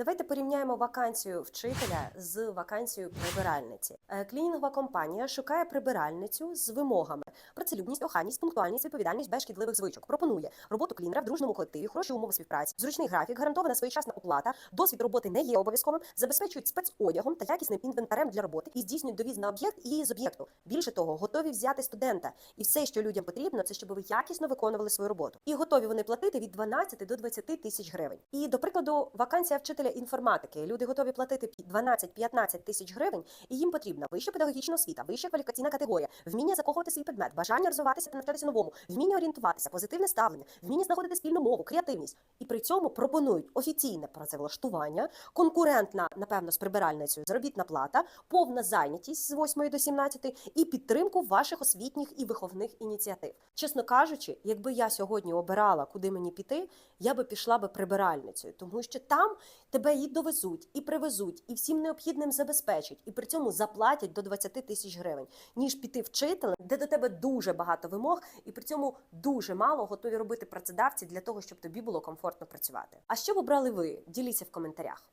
Давайте порівняємо вакансію вчителя з вакансією прибиральниці. Е, Клінінгова компанія шукає прибиральницю з вимогами: працелюбність, охайність, пунктуальність, відповідальність без шкідливих звичок. Пропонує роботу клінера в дружному колективі, хороші умови співпраці, зручний графік, гарантована своєчасна оплата, досвід роботи не є обов'язковим, забезпечують спецодягом та якісним інвентарем для роботи і здійснюють довіз на об'єкт і з об'єкту. Більше того, готові взяти студента. І все, що людям потрібно, це щоб ви якісно виконували свою роботу. І готові вони платити від 12 до 20 тисяч гривень. І до прикладу, вакансія вчителя інформатики. Люди готові платити 12-15 тисяч гривень, і їм потрібна вища педагогічна освіта, вища кваліфікаційна категорія, вміння закохувати свій предмет, бажання розвиватися та навчатися новому, вміння орієнтуватися, позитивне ставлення, вміння знаходити спільну мову, креативність. І при цьому пропонують офіційне працевлаштування, конкурентна, напевно, з прибиральницею заробітна плата, повна зайнятість з 8 до 17 і підтримку ваших освітніх і виховних ініціатив. Чесно кажучи, якби я сьогодні обирала, куди мені піти, я би пішла би прибиральницею, тому що там тебе і довезуть, і привезуть, і всім необхідним забезпечать, і при цьому заплатять до 20 тисяч гривень, ніж піти вчителем, де до тебе дуже багато вимог, і при цьому дуже мало готові робити працедавці для того, щоб тобі було комфортно працювати. А що б обрали ви? Діліться в коментарях.